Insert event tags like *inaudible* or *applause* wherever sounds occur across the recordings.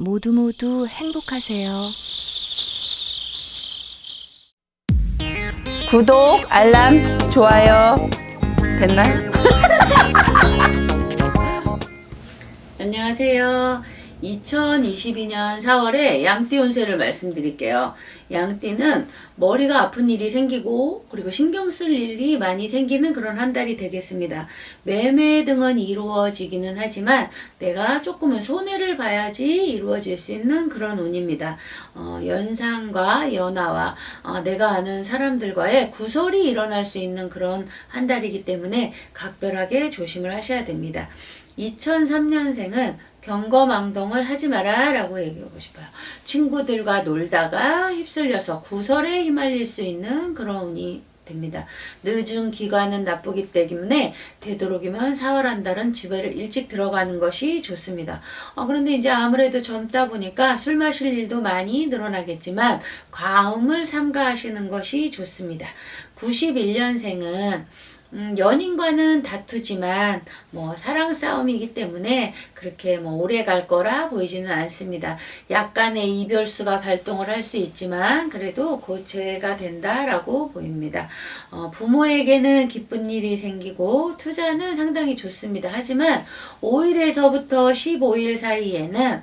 모두 모두 행복하세요. 구독, 알람, 좋아요. 됐나요? *laughs* 안녕하세요. 2022년 4월에 양띠 운세를 말씀드릴게요. 양띠는 머리가 아픈 일이 생기고 그리고 신경 쓸 일이 많이 생기는 그런 한 달이 되겠습니다. 매매 등은 이루어지기는 하지만 내가 조금은 손해를 봐야지 이루어질 수 있는 그런 운입니다. 어, 연상과 연하와 어, 내가 아는 사람들과의 구설이 일어날 수 있는 그런 한 달이기 때문에 각별하게 조심을 하셔야 됩니다. 2003년생은 경거망동을 하지 마라 라고 얘기하고 싶어요. 친구들과 놀다가 휩쓸 려서 구설에 휘말릴 수 있는 그런 운이 됩니다. 늦은 기간은 나쁘기 때문에 되도록이면 4월 한 달은 집에를 일찍 들어가는 것이 좋습니다. 어, 그런데 이제 아무래도 젊다 보니까 술 마실 일도 많이 늘어나겠지만 과음을 삼가하시는 것이 좋습니다. 91년생은 음, 연인과는 다투지만 뭐 사랑 싸움이기 때문에 그렇게 뭐 오래 갈 거라 보이지는 않습니다. 약간의 이별수가 발동을 할 수 있지만 그래도 고체가 된다라고 보입니다. 어, 부모에게는 기쁜 일이 생기고 투자는 상당히 좋습니다. 하지만 5일에서부터 15일 사이에는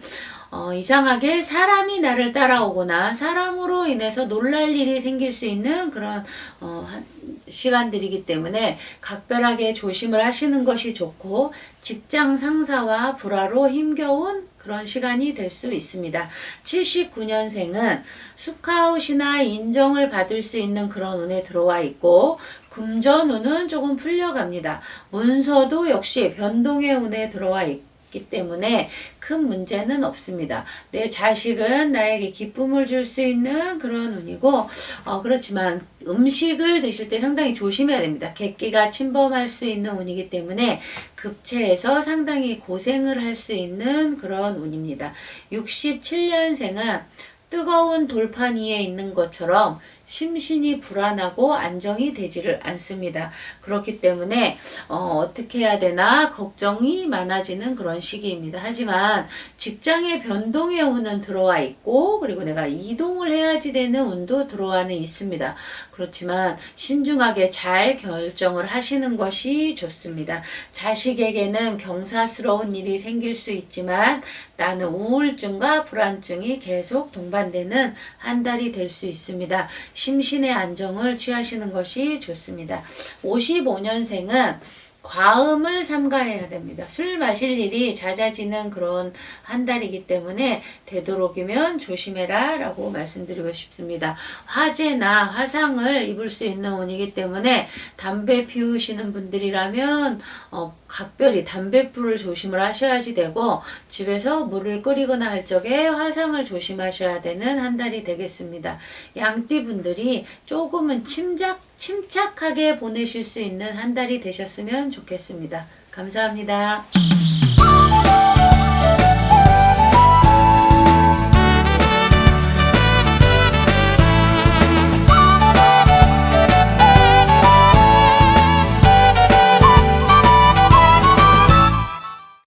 어, 이상하게 사람이 나를 따라오거나 사람으로 인해서 놀랄 일이 생길 수 있는 그런 어, 한- 시간들이기 때문에 각별하게 조심을 하시는 것이 좋고 직장 상사와 불화로 힘겨운 그런 시간이 될 수 있습니다. 79년생은 스카웃이나 인정을 받을 수 있는 그런 운에 들어와 있고 금전 운은 조금 풀려갑니다. 문서도 역시 변동의 운에 들어와 있고 있 기 때문에 큰 문제는 없습니다. 내 자식은 나에게 기쁨을 줄 수 있는 그런 운이고, 어, 그렇지만 음식을 드실 때 상당히 조심해야 됩니다. 객기가 침범할 수 있는 운이기 때문에 급체해서 상당히 고생을 할 수 있는 그런 운입니다. 67년생은 뜨거운 돌판 위에 있는 것처럼 심신이 불안하고 안정이 되지를 않습니다. 그렇기 때문에 어, 떻게 해야 되나 걱정이 많아지는 그런 시기입니다. 하지만 직장의 변동의 운은 들어와 있고 그리고 내가 이동을 해야지 되는 운도 들어와는 있습니다. 그렇지만 신중하게 잘 결정을 하시는 것이 좋습니다. 자식에게는 경사스러운 일이 생길 수 있지만 나는 우울증과 불안증이 계속 동반되는 한 달이 될 수 있습니다. 심신의 안정을 취하시는 것이 좋습니다. 55년생은 과음을 삼가해야 됩니다. 술 마실 일이 잦아지는 그런 한 달이기 때문에 되도록이면 조심해라 라고 말씀드리고 싶습니다. 화재나 화상을 입을 수 있는 운이기 때문에 담배 피우시는 분들이라면 어, 각별히 담배불을 조심을 하셔야지 되고 집에서 물을 끓이거나 할 적에 화상을 조심하셔야 되는 한 달이 되겠습니다. 양띠 분들이 조금은 침착, 침착하게 보내실 수 있는 한 달이 되셨으면 좋겠습니다. 감사합니다.